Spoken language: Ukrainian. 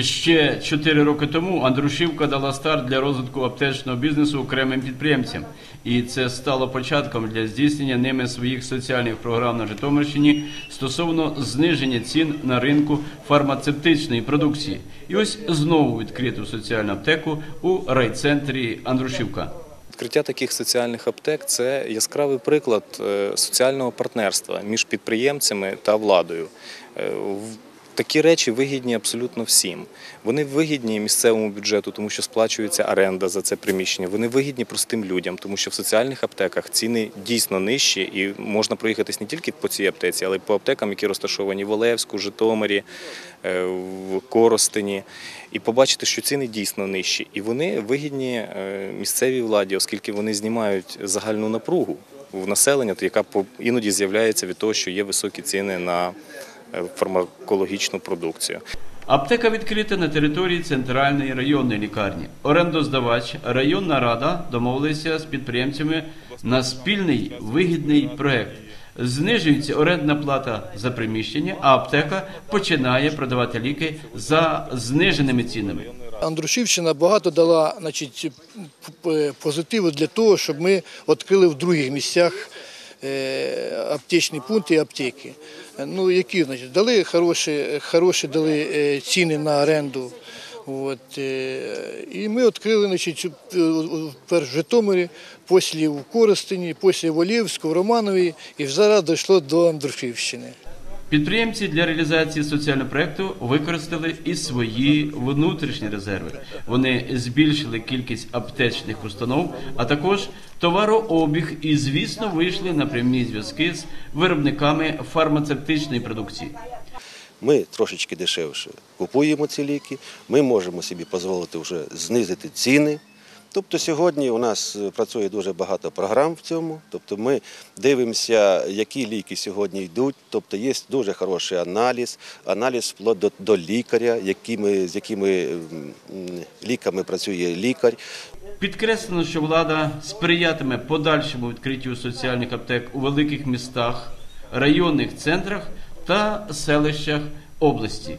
Ще чотири роки тому Андрушівка дала старт для розвитку аптечного бізнесу окремим підприємцям, і це стало початком для здійснення ними своїх соціальних програм на Житомирщині стосовно зниження цін на ринку фармацевтичної продукції. І ось знову відкриту соціальну аптеку у райцентрі Андрушівка. Відкриття таких соціальних аптек це яскравий приклад е, соціального партнерства між підприємцями та владою. Такі речі вигідні абсолютно всім. Вони вигідні місцевому бюджету, тому що сплачується оренда за це приміщення. Вони вигідні простим людям, тому що в соціальних аптеках ціни дійсно нижчі, і можна проїхатись не тільки по цій аптеці, але й по аптекам, які розташовані в Олевську, Житомирі, е, в Коростені, і побачити, що ціни дійсно нижчі. І вони вигідні е, місцевій владі, оскільки вони знімають загальну напругу в населення, яка іноді з'являється від того, що є високі ціни на фармакологічну продукцію. Аптека відкрита на території центральної районної лікарні. Орендоздавач, районна рада домовилися з підприємцями на спільний вигідний проект. Знижується орендна плата за приміщення, а аптека починає продавати ліки за зниженими цінами. Андрушівщина багато дала значить, позитиву для того, щоб ми відкрили в других місцях е, аптечні пункти і аптеки. Е, Ну, які, значить, дали хороші, хороші дали е, ціни на оренду. От, е, і ми відкрили значить, е, в Житомирі, після в Коростені, після в Олівську, в Романові, і зараз дійшло до Андрушівщини. Підприємці для реалізації соціального проекту використали і свої внутрішні резерви. Вони збільшили кількість аптечних установ, а також товарообіг і, звісно, вийшли на прямі зв'язки з виробниками фармацевтичної продукції. Ми трошечки дешевше купуємо ці ліки, ми можемо собі дозволити вже знизити ціни. Тобто сьогодні у нас е, працює дуже багато програм в цьому. Тобто ми дивимося, які ліки сьогодні йдуть. Тобто є дуже хороший аналіз, аналіз вплоть до, до лікаря, якими, з якими ліками працює лікар. Підкреслено, що влада сприятиме подальшому відкриттю соціальних аптек у великих містах, районних центрах та селищах області.